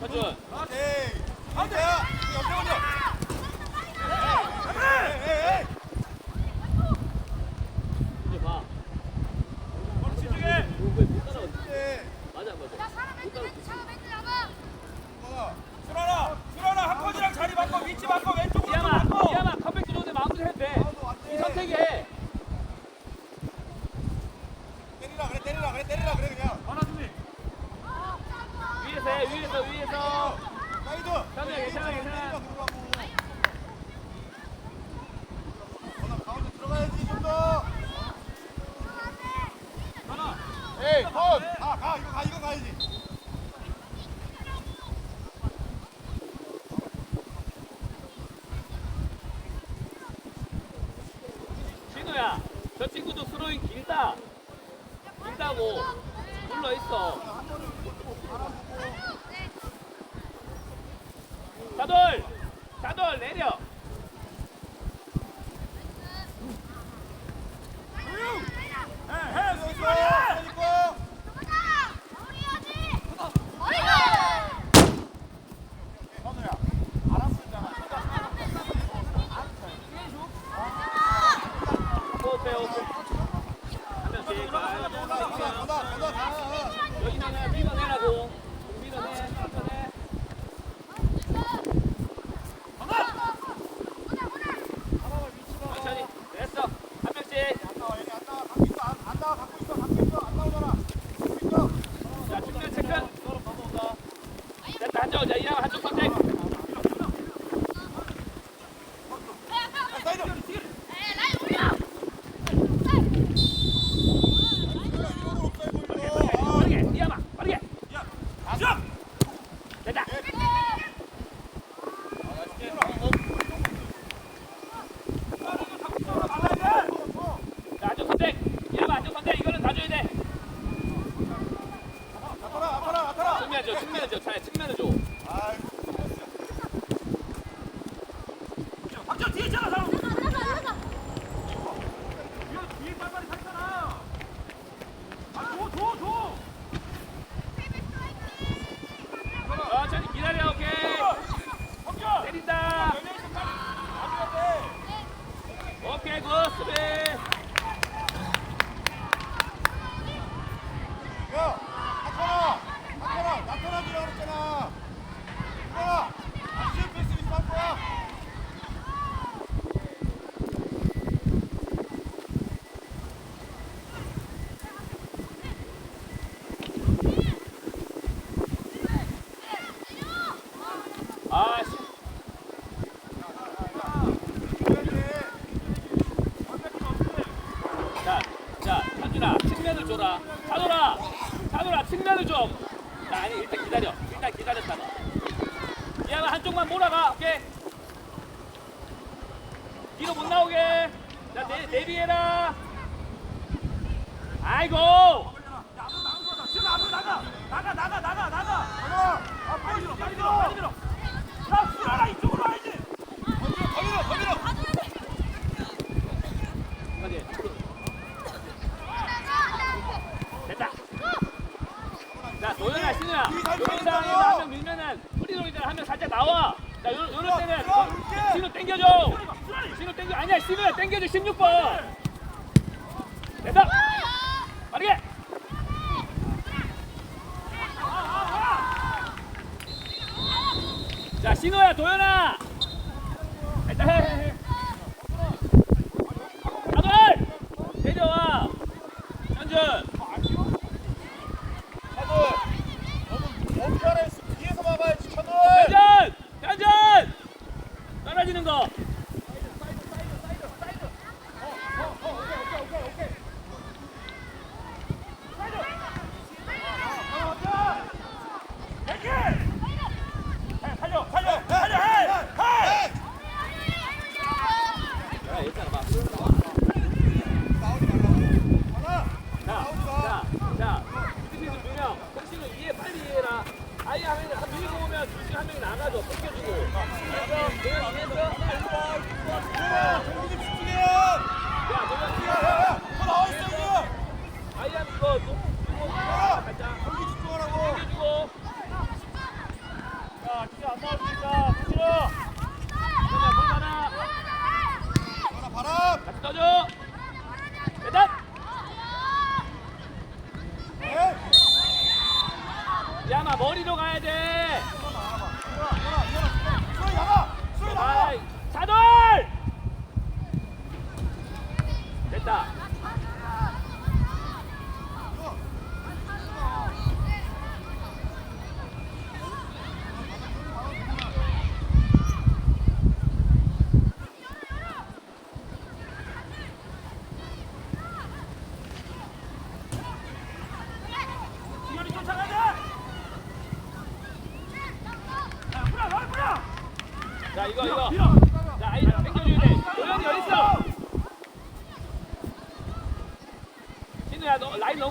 하준 친구야. 저 친구도 스로잉 길다. 길다고. 불러 있어. 자돌, 자돌 내려. 자, 중간 체크. 됐다, 한쪽. 자, 이랑 한쪽 선택. 자, 아니 일단 기다려. 일단 기다렸다. 미안아 한쪽만 몰아가. 오케이. 뒤로 못 나오게. 자, 내, 내비해라. 아이고. 나가 나가 나가 나가 아 빨리 밀어 빨리 밀어 빨리 밀어 나 수라라 이쪽으로 와야지 더 밀어 더 밀어 민우야 민우랑 한명 밀면은 프리동이들 한명 살짝 나와. 자 요, 요럴 때는 신우 땡겨줘. 신우 땡겨 아니야 신우야 땡겨줘 16번. 됐다 빠르게. 자 신우야 도현아. 일단 해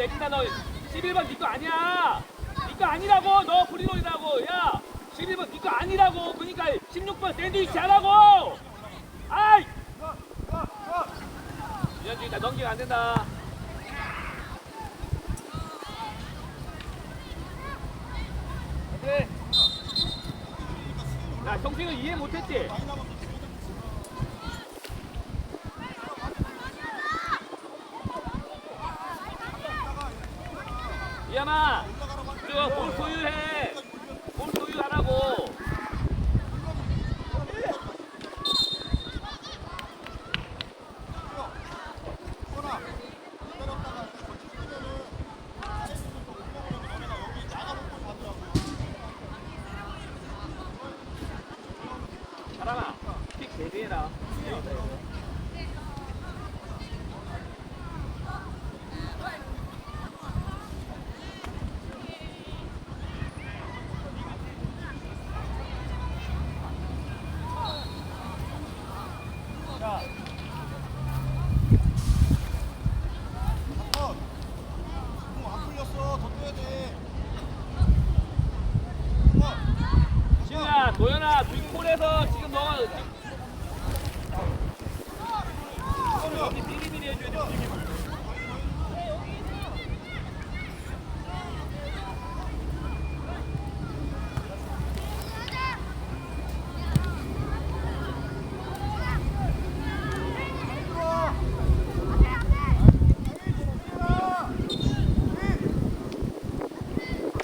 내린다, 너. 11번 니거 아니야. 니거 아니라고, 너 프리롤이라고. 야, 11번 니거 아니라고. 그니까 16번 샌드위치 하라고. 아이! 유현주 일단 넘기면 안 된다. 야, 형수는 이해 못했지? 이하마, 우리가 볼 소유해. 볼 소유하라고. 사람아, 픽 대비해라. 도현아, 뒷골에서 지금 너가 지금 여기 미리미리 해줘야 돼. 움직임을.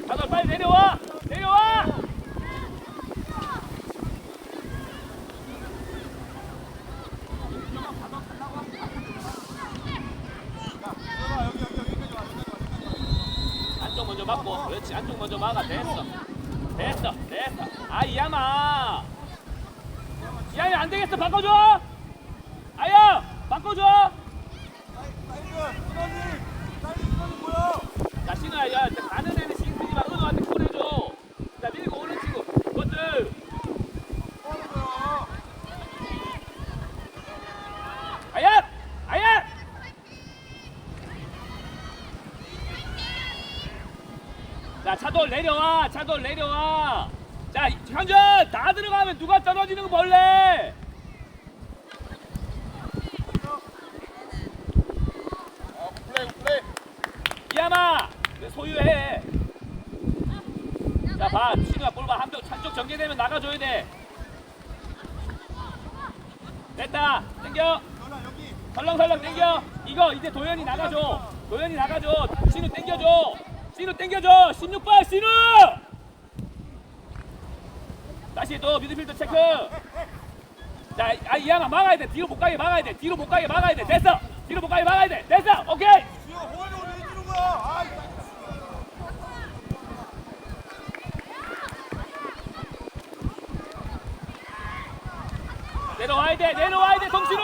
다들 빨리 내려와! 내려와! 안쪽 먼저 막고 그렇지 안쪽 먼저 막아 됐어 됐어 됐어 아 이야마 이야미 안 되겠어. 바꿔줘. 아야 바꿔줘. 자 신우야 야 가는 애는 신경 쓰지 마 은호한테 보내줘. 자 밀고 오는 친구. 그것들. 아야 아야. 자 차돌 내려와 차돌 내려와 자 현준! 다 들어가면 누가 떨어지는 거 볼래! 이하마! 소유해. 자 봐. 신우야 볼봐 한쪽 한쪽 전개되면 나가줘야 돼. 됐다. 땡겨. 설렁설렁 땡겨. 이거 이제 도현이 나가줘. 도현이 나가줘. 신우 땡겨줘. 신우 땡겨줘. 16번 신우 다시 또 미드필더 체크. 자 아, 이하마 막아야 돼. 뒤로 못 가게 막아야 돼. 뒤로 못 가게 막아야 돼. 됐어. 뒤로 못 가게 막아야 돼. 됐어. 오케이. 내려와야 돼. 내려와야 돼. 성신우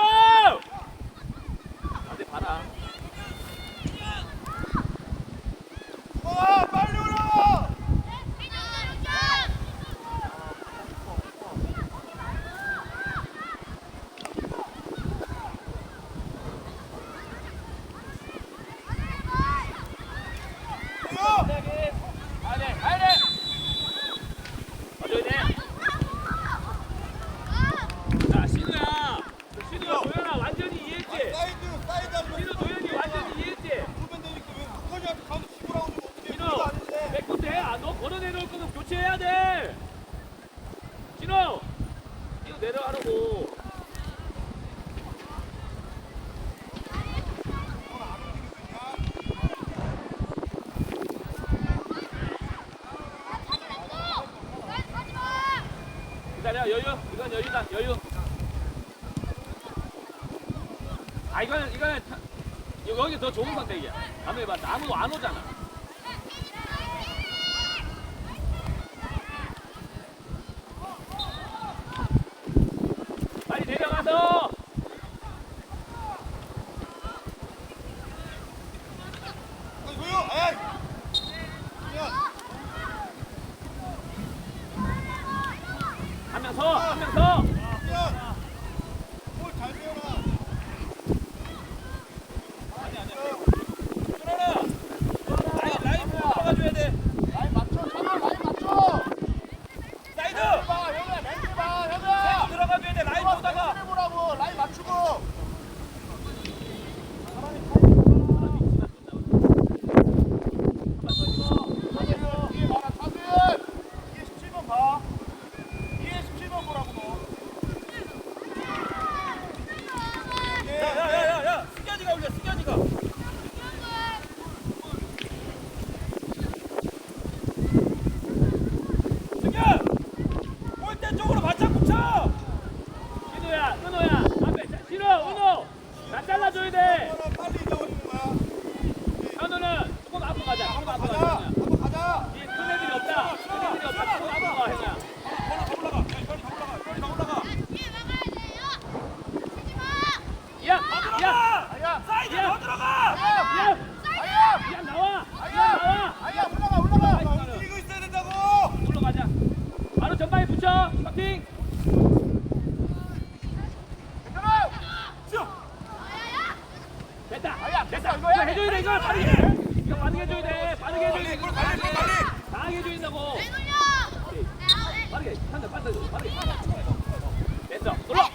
이거 해줘야 돼 이거 빠르게 이거 빠르게 해줘야 돼 빠르게 해줘야 돼 빨리 빨리 빨리 나게 해줘야 된다고 내 돌려 빠르게 한대 빠르게 빠르게 됐어 눌러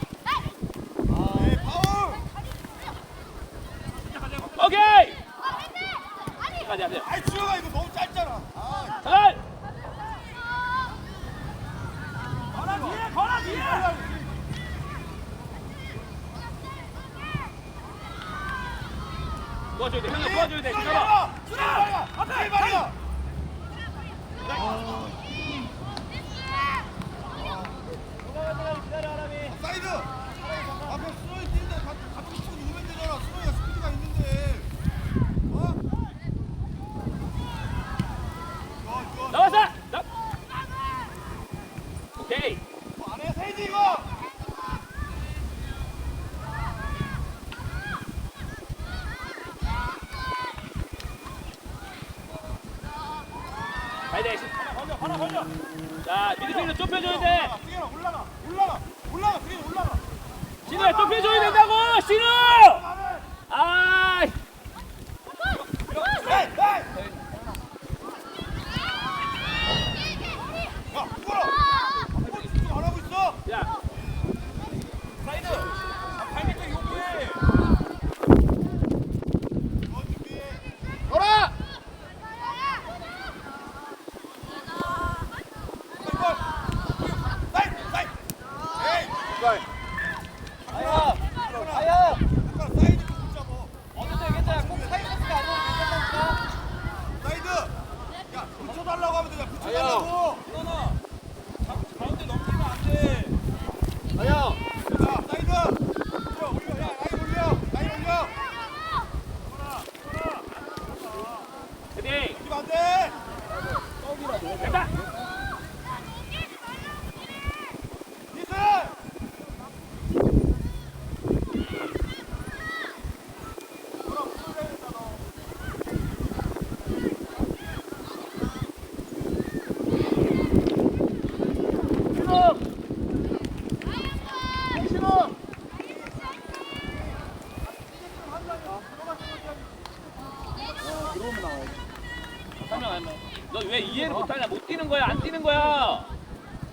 설명 안 해. 너왜 이해를 못하냐? 못 뛰는 거야? 안 뛰는 거야?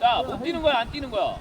자못 뛰는 거야? 안 뛰는 거야?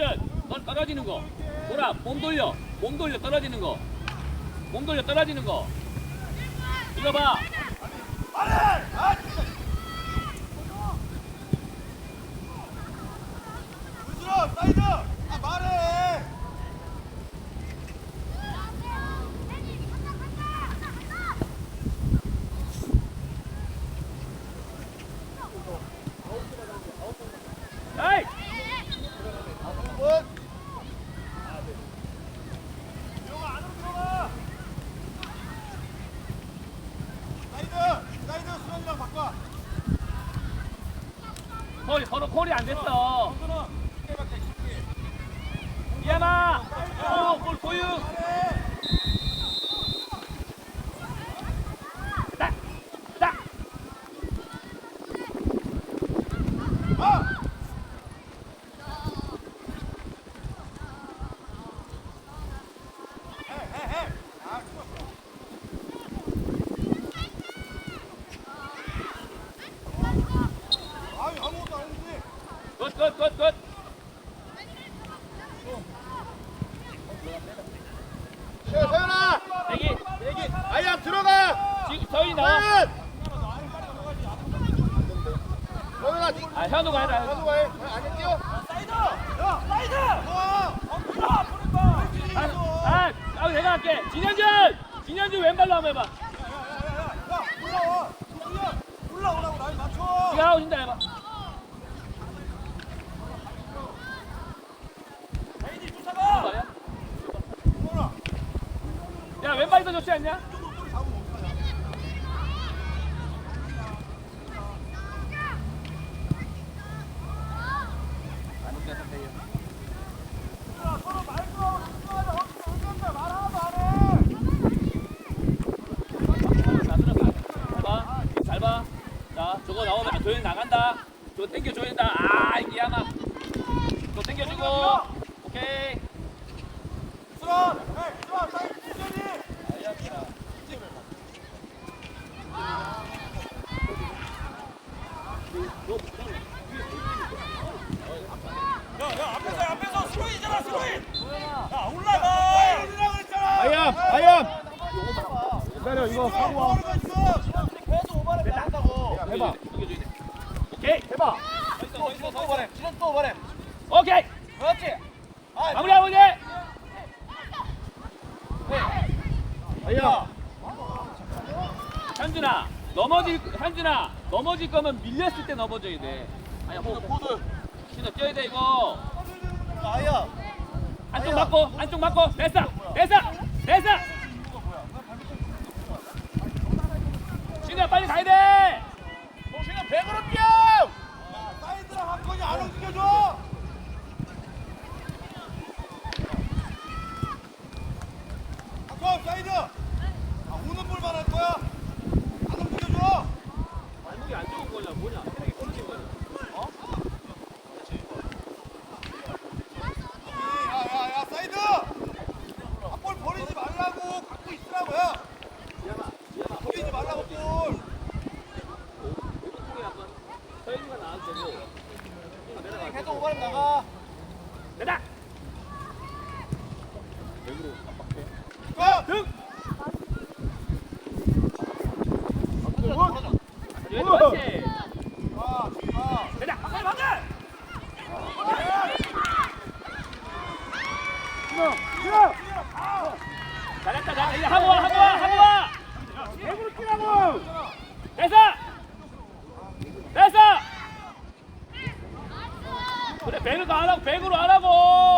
완전. 넌 떨어지는 거. 돌아 몸 돌려. 몸 돌려 떨어지는 거몸 돌려 떨어지는 거. 이거 봐. 빨리 싸움해봐. 올라와. 올라오라고 날 맞춰. 네가 하고 진다 해봐. 야 왼발이 더 좋지 않냐? 거면 밀렸을 때 넘어져야 돼. 아야, 포드, 포드. 신호 뛰어야 돼, 이거. 아야. 안쪽 맞고, 안쪽 맞고, 됐어. 잘했다 나 이제 하고 와 하고 와 하고 와. 대구로 뛰라고 됐어. 됐어. 그래 배를 안 하고 배구로 안 하고.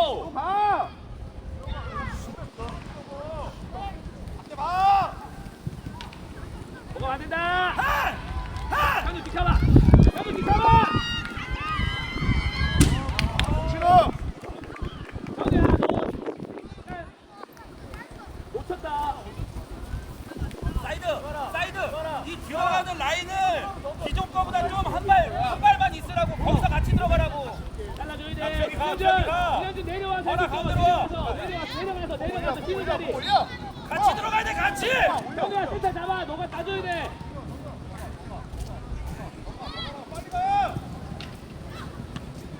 어, 어, 올려. 같이 어. 들어가야 돼 같이. 형이야 센터 잡아. 너가 따줘야 돼.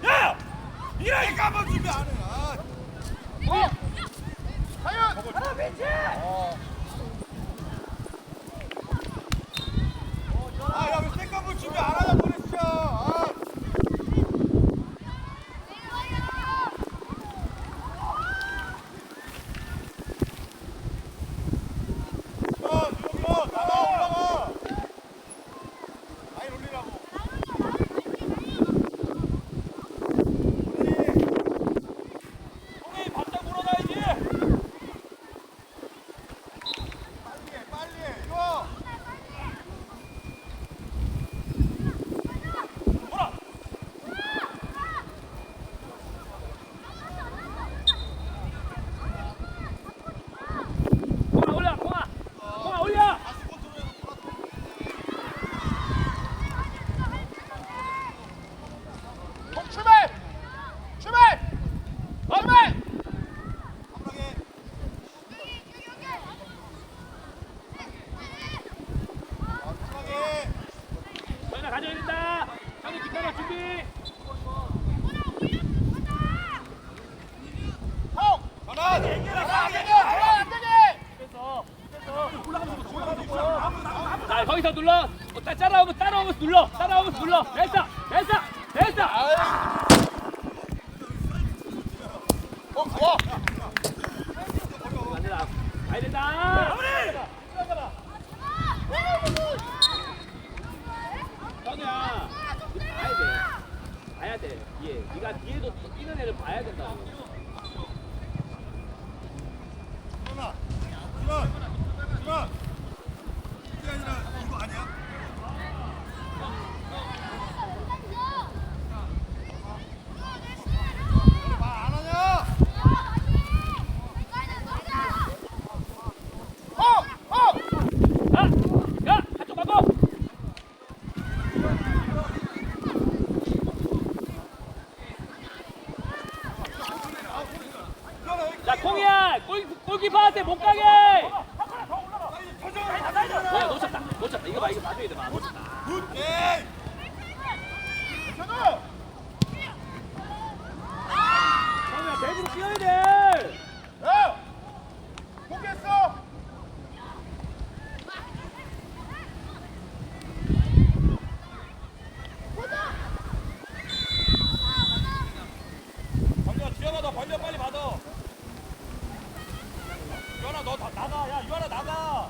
야! 이라 이 까만 준비 안 해. 아, 어. 과연 하나 비치. 아, 야왜 색감을 준비 안 해? 따라오면서 눌러. 됐어. 됐어. 됐어. 어 좋아 안 된다. 가야 된다. 현우야, 니 봐야 돼. 봐야 돼. 뒤에. 네가 뒤에도 뛰는 애를 봐야 된다고. 준아 준아 준아 이게 아니라 이거 아니야? 말안 하냐? 가! 가! 한쪽 가고! 자, 공이야! 골, 골키퍼한테 못 가게! 어, 놓쳤다. 놓쳤다. 이거 봐, 이거 봐줘야 돼. 봐. 놓쳤다. 괜찮아 형이야, 대구로 뛰어야 돼! 야 포기했어 정규야 주현아 너 벌려 빨리 받아 유현아 너 다, 나가 야 유현아 나가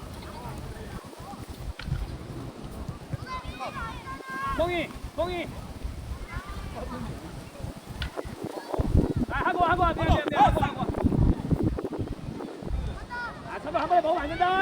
공이, 공이! 아, 하고, 하고, 미안, 미안, 미안, 하고, 하고. 아, 저거 한